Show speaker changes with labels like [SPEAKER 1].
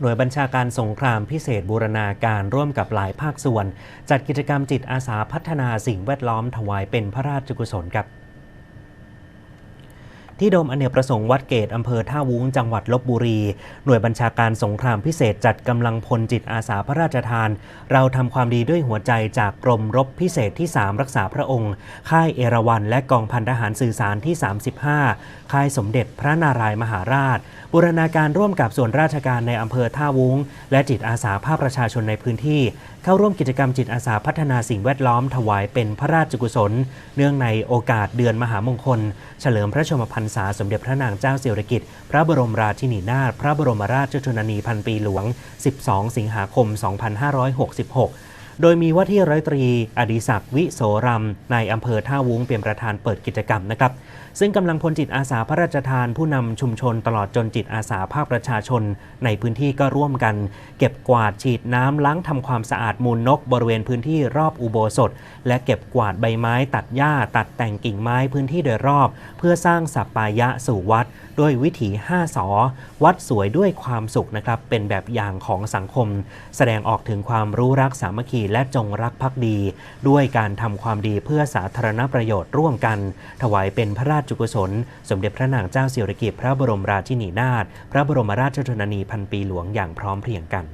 [SPEAKER 1] หน่วยบัญชาการสงครามพิเศษบูรณาการร่วมกับหลายภาคส่วน จัดกิจกรรมจิตอาสาพัฒนาสิ่งแวดล้อมถวายเป็นพระราชกุศลครับ ที่โดมอเนกประสงค์วัดเกตอำเภอท่าวุ้งจังหวัดลบบุรี หน่วยบัญชาการสงครามพิเศษจัดกำลังพลจิตอาสาพระราชทาน เราทำความดีด้วยหัวใจจากกรมรบพิเศษที่ 3 รักษาพระองค์ ค่ายเอราวัณและกองพันทหารสื่อสารที่ 35 ค่ายสมเด็จพระนารายมหาราช บูรณาการร่วมกับส่วนราชการในอำเภอท่าวุ้ง และจิตอาสาภาคประชาชนในพื้นที่ เข้าร่วมกิจกรรมจิตอาสาพัฒนาสิ่งแวดล้อมถวายเป็นพระราชกุศล เนื่องในโอกาสเดือนมหามงคล เฉลิมพระชนมพรรษาสมเด็จพระนางเจ้าสิริกิติ์พระบรมราชินีนาถพระบรมราชชนนีพันปีหลวง 12 สิงหาคม 2566 โดยมีว่าที่ร้อยตรี อดิศักดิ์วิโสรำในอำเภอท่าวุ้งเป็นประธานเปิดกิจกรรมนะครับ ซึ่งกำลังพลจิตอาสาพระราชทานผู้นำชุมชนตลอดจนจิตอาสาภาคประชาชน ในพื้นที่ก็ร่วมกัน เก็บกวาดฉีดน้ำล้างทำความสะอาดมูลนก บริเวณพื้นที่รอบอุโบสถ และเก็บกวาดใบไม้ ตัดหญ้าตัดแต่งกิ่งไม้พื้นที่โดยรอบ เพื่อสร้างสัปปายะสู่วัด ด้วยวิถี5สอวัดสวยด้วยความสุขนะครับเป็นแบบอย่างของสังคม แสดงออกถึงความรู้รักสามัคคีและจงรักภักดี ด้วยการทำความดีเพื่อสาธารณประโยชน์ร่วมกัน ถวายเป็นพระราชกุศล สมเด็จพระนางเจ้าสิริกิติ์พระบรมราชินีนาถพระบรมราชชนนีพันปีหลวงอย่างพร้อมเพรียงกัน